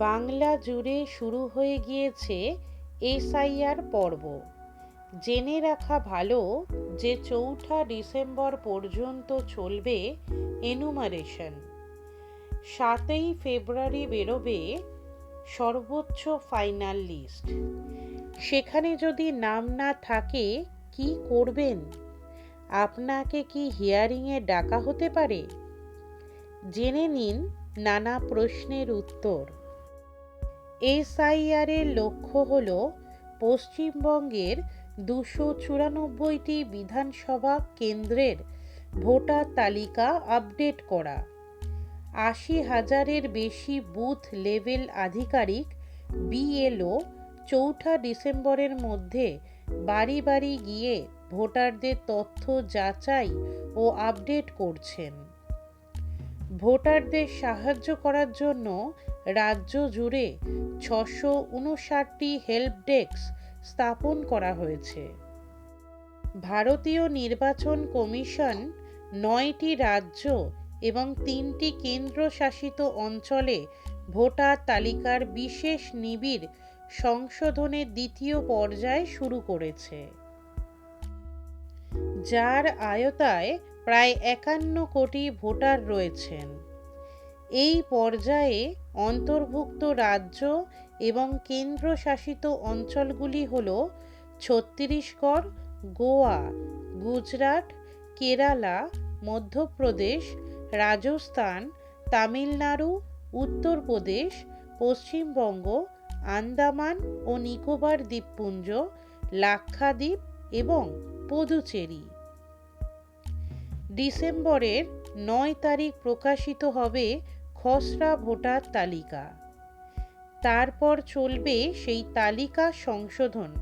বাংলা জুড়ে শুরু হয়ে গিয়েছে এসআইআর পর্ব। জেনে রাখা ভালো যে চৌঠা ডিসেম্বর পর্যন্ত চলবে এনুমারেশন। সাতই ফেব্রুয়ারি বেরোবে সর্বোচ্চ ফাইনাল লিস্ট। সেখানে যদি নাম না থাকে, কি করবেন? আপনাকে কি হিয়ারিংয়ে ডাকা হতে পারে? জেনে নিন নানা প্রশ্নের উত্তর। এসআইআরের লক্ষ্য হল পশ্চিমবঙ্গের দুশো চুরানব্বইটি বিধানসভা কেন্দ্রের ভোটার তালিকা আপডেট করা। আশি হাজারের বেশি বুথ লেভেল আধিকারিক বিএলও চৌঠা ডিসেম্বরের মধ্যে বাড়ি বাড়ি গিয়ে ভোটারদের তথ্য যাচাই ও আপডেট করছেন। ভোটারদের সাহায্য করার জন্য রাজ্য জুড়ে ছশো উনষাটটি হেল্প ডেস্ক স্থাপন করা হয়েছে। ভারতীয় নির্বাচন কমিশন নয়টি রাজ্য এবং তিনটি কেন্দ্রশাসিত অঞ্চলে ভোটার তালিকার বিশেষ নিবিড় সংশোধনের দ্বিতীয় পর্যায় শুরু করেছে। যার আয়তায় প্রায় একান্ন কোটি ভোটার রয়েছেন। এই পর্যায়ে অন্তর্ভুক্ত রাজ্য এবং কেন্দ্রশাসিত অঞ্চলগুলি হল ছত্তিশগড়, গোয়া, গুজরাট, কেরালা, মধ্যপ্রদেশ, রাজস্থান, তামিলনাড়ু, উত্তরপ্রদেশ, পশ্চিমবঙ্গ, আন্দামান ও নিকোবর দ্বীপপুঞ্জ, লাক্ষাদ্বীপ এবং পুদুচেরি। ডিসেম্বরের নয় তারিখ প্রকাশিত হবে খসড়া ভোটার তালিকা। তারপর চলবে সেই তালিকা সংশোধন।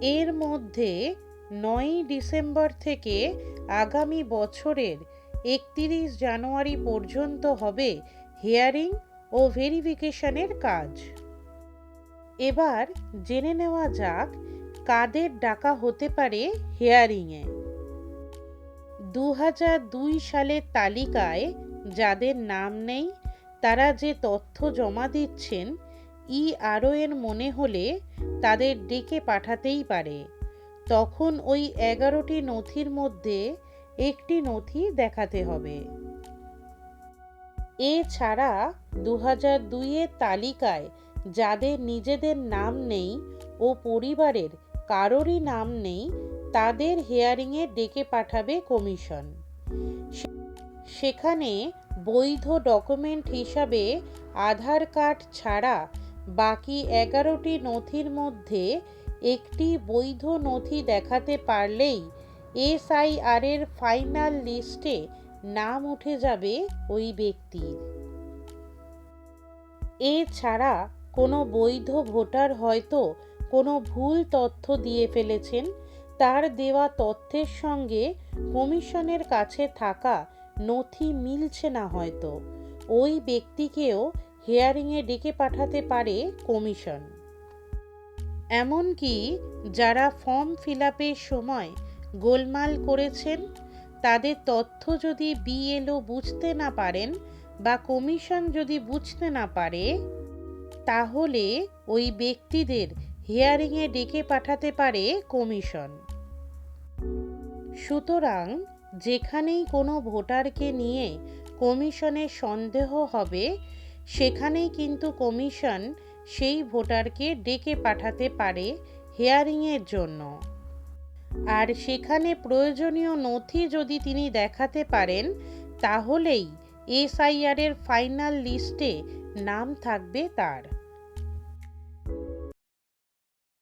এর মধ্যে নয়ই ডিসেম্বর থেকে আগামী বছরের একত্রিশ জানুয়ারি পর্যন্ত হবে হিয়ারিং ও ভেরিফিকেশনের কাজ। এবার জেনে নেওয়া যাক কাদের ডাকা হতে পারে হিয়ারিংয়ে। দু সালের তালিকায় যাদের নাম নেই, তারা যে তথ্য জমা দিচ্ছেন, ই আরও এর মনে হলে তাদের ডেকে পাঠাতেই পারে। তখন ওই এগারোটি নথির মধ্যে একটি নথি দেখাতে হবে। এছাড়া দু হাজার দুইয়ের তালিকায় যাদের নিজেদের নাম নেই ও পরিবারের কারোরই নাম নেই, তাদের হিয়ারিংয়ে ডেকে পাঠাবে কমিশন। সেখানে বৈধ ডকুমেন্ট হিসাবে আধার কার্ড ছাড়া বাকি এগারোটি নথির মধ্যে একটি বৈধ নথি দেখাতে পারলেই এসআইআর এর ফাইনাল লিস্টে নাম উঠে যাবে ওই ব্যক্তির। এছাড়া কোনো বৈধ ভোটার হয়তো কোনো ভুল তথ্য দিয়ে ফেলেছেন, তার দেওয়া তথ্যের সঙ্গে কমিশনের কাছে থাকা নথি মিলছে না হয়তো। ওই ব্যক্তিকেও হিয়ারিংয়ে ডেকে পাঠাতে পারে কমিশন। এমনকি যারা ফর্ম ফিল সময় গোলমাল করেছেন, তাদের তথ্য যদি বিএলও বুঝতে না পারেন বা কমিশন যদি বুঝতে না পারে, তাহলে ওই ব্যক্তিদের হিয়ারিংয়ে ডেকে পাঠাতে পারে কমিশন। সুতরাং যেখানেই কোনো ভোটারকে নিয়ে কমিশনের সন্দেহ হবে, সেখানেই কিন্তু কমিশন সেই ভোটারকে ডেকে পাঠাতে পারে হেয়ারিংয়ের জন্য। আর সেখানে প্রয়োজনীয় নথি যদি তিনি দেখাতে পারেন, তাহলেই এসআইআর এর ফাইনাল লিস্টে নাম থাকবে তার।